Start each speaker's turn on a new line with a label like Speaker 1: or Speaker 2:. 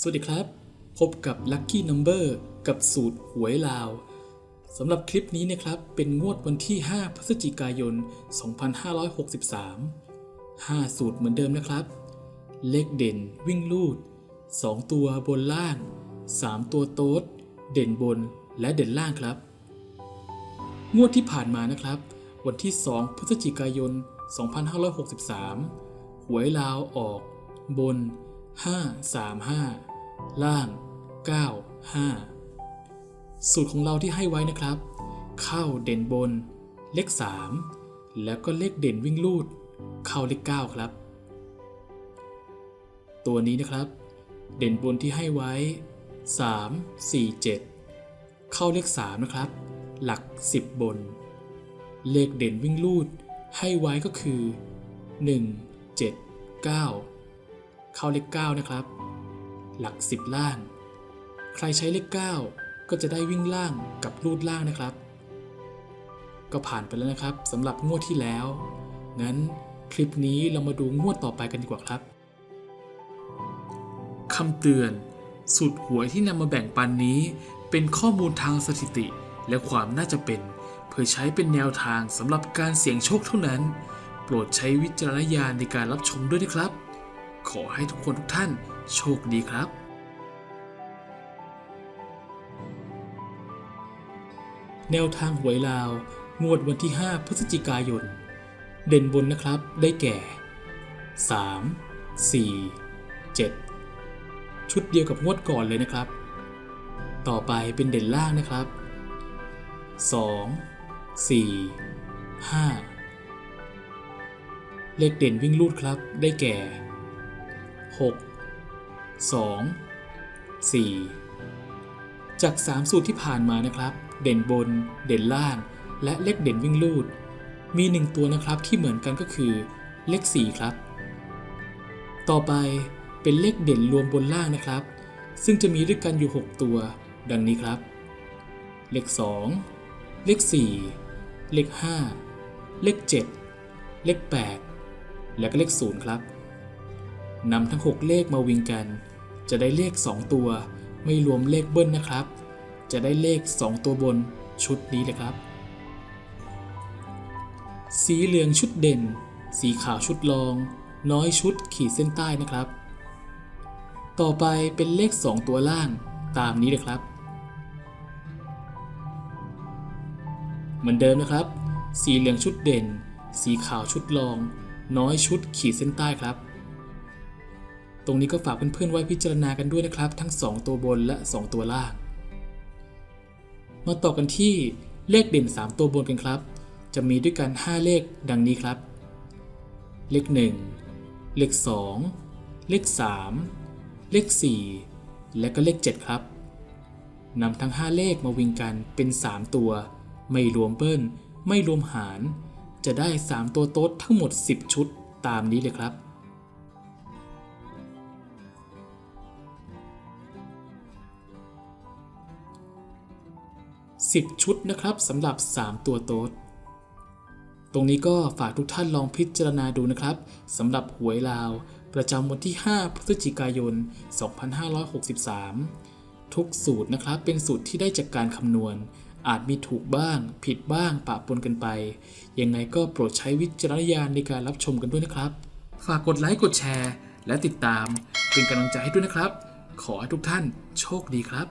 Speaker 1: สวัสดีครับ พบกับ Lucky Number กับสูตรหวยลาวสำหรับคลิปนี้นะครับ เป็นงวดวันที่ 5 พฤศจิกายน 2563 5 สูตรเหมือนเดิมนะครับ เลขเด่นวิ่งลูด 2 ตัวบนล่าง 3 ตัวโต๊ด เด่นบนและเด่นล่างครับ งวดที่ผ่านมานะครับ วันที่ 2 พฤศจิกายน 2563 หวยลาวออกบน 535 ล่าง 95 สูตรของเราที่ให้ไว้นะครับ เข้าเด่นบน เลข 3 แล้วก็เลขเด่นวิ่งลูด เข้าเลข 9 ครับ ตัวนี้นะครับ เด่นบนที่ให้ไว้ 3 4 7 เข้าเลข 3 นะครับ หลัก 10 บน เลขเด่นวิ่งลูดให้ไว้ก็คือ 1 7 9 เข้าเลข9นะครับ หลัก 10 ล่าง ใครใช้เลข 9 ก็จะได้วิ่งล่างกับลูดล่างนะครับ ก็ผ่านไปแล้วนะครับสำหรับงวดที่แล้ว งั้นคลิปนี้เรามาดูงวดต่อไปกันดีกว่าครับคำเตือน สูตรหวยที่นำมาแบ่งปันนี้ เป็นข้อมูลทางสถิติ และความน่าจะเป็น เพื่อใช้เป็นแนวทางสำหรับการเสี่ยงโชคเท่านั้น โปรดใช้วิจารณญาณในการรับชมด้วยนะครับ ขอให้ทุกคนทุกท่านโชคดีครับแนวทางหวยลาว งวดวันที่ 5 พฤศจิกายน เด่นบนนะครับได้แก่ 3 4 7 ชุดเดียวกับงวดก่อนเลยนะครับ ต่อไปเป็นเด่นล่างนะครับ 2 4 5 เลขเด่นวิ่งลูดครับได้แก่ 6 2 4 จาก 3 สูตรที่ผ่านมานะครับ เด่นบน เด่นล่าง และเลขเด่นวิ่งลูด มี 1 ตัวนะครับที่เหมือนกันก็คือเลข 4 ครับ ต่อไปเป็นเลขเด่นรวมบนล่างนะครับ ซึ่งจะมีด้วยกันอยู่ 6 ตัว ดังนี้ครับ เลข 2 เลข 4 เลข 5 เลข 7 เลข 8 และก็เลข 0 ครับ นำทั้ง 6 เลขมาวิ่งกัน จะได้เลข 2 ตัว ไม่รวมเลขเบิ้ลนะครับ จะได้เลข 2 ตัวบนชุดนี้เลยครับ สีเหลืองชุดเด่น สีขาวชุดรอง น้อยชุดขีดเส้นใต้นะครับ ต่อไปเป็นเลข 2 ตัวล่างตามนี้เลยครับ เหมือนเดิมนะครับ สีเหลืองชุดเด่น สีขาวชุดรอง น้อยชุดขีดเส้นใต้ครับ ตรงนี้ก็ฝากเพื่อนๆไว้พิจารณากันด้วยนะครับ ทั้ง 2 ตัวบนและ 2 ตัวล่าง มาต่อกันที่เลขเด่น 3 ตัวบนกันครับ จะมีด้วยกัน 5 เลขดังนี้ครับ เลข 1 เลข 2 เลข 3 เลข 4 และก็เลข 7 ครับนำทั้ง 5 เลขมาวิ่งกันเป็น 3 ตัว ไม่รวมเบิ้ล ไม่รวมหาร จะได้ 3 ตัวโต๊ดทั้งหมด 10 ชุดตามนี้เลยครับ 10 ชุดนะครับสำหรับ 3 ตัวโต๊ดตรงนี้ก็ฝากทุกท่านลองพิจารณาดูนะครับสำหรับหวยลาว ประจำวันที่ 5 พฤศจิกายน 2563 ทุกสูตรนะครับเป็นสูตรที่ได้จากการคำนวณ อาจมีถูกบ้าง ผิดบ้างปะปนกันไป ยังไงก็โปรดใช้วิจารณญาณในการรับชมกันด้วยนะครับ ฝากกดไลค์กดแชร์ และติดตามเป็นกำลังใจให้ด้วยนะครับ ขอให้ทุกท่านโชคดีครับ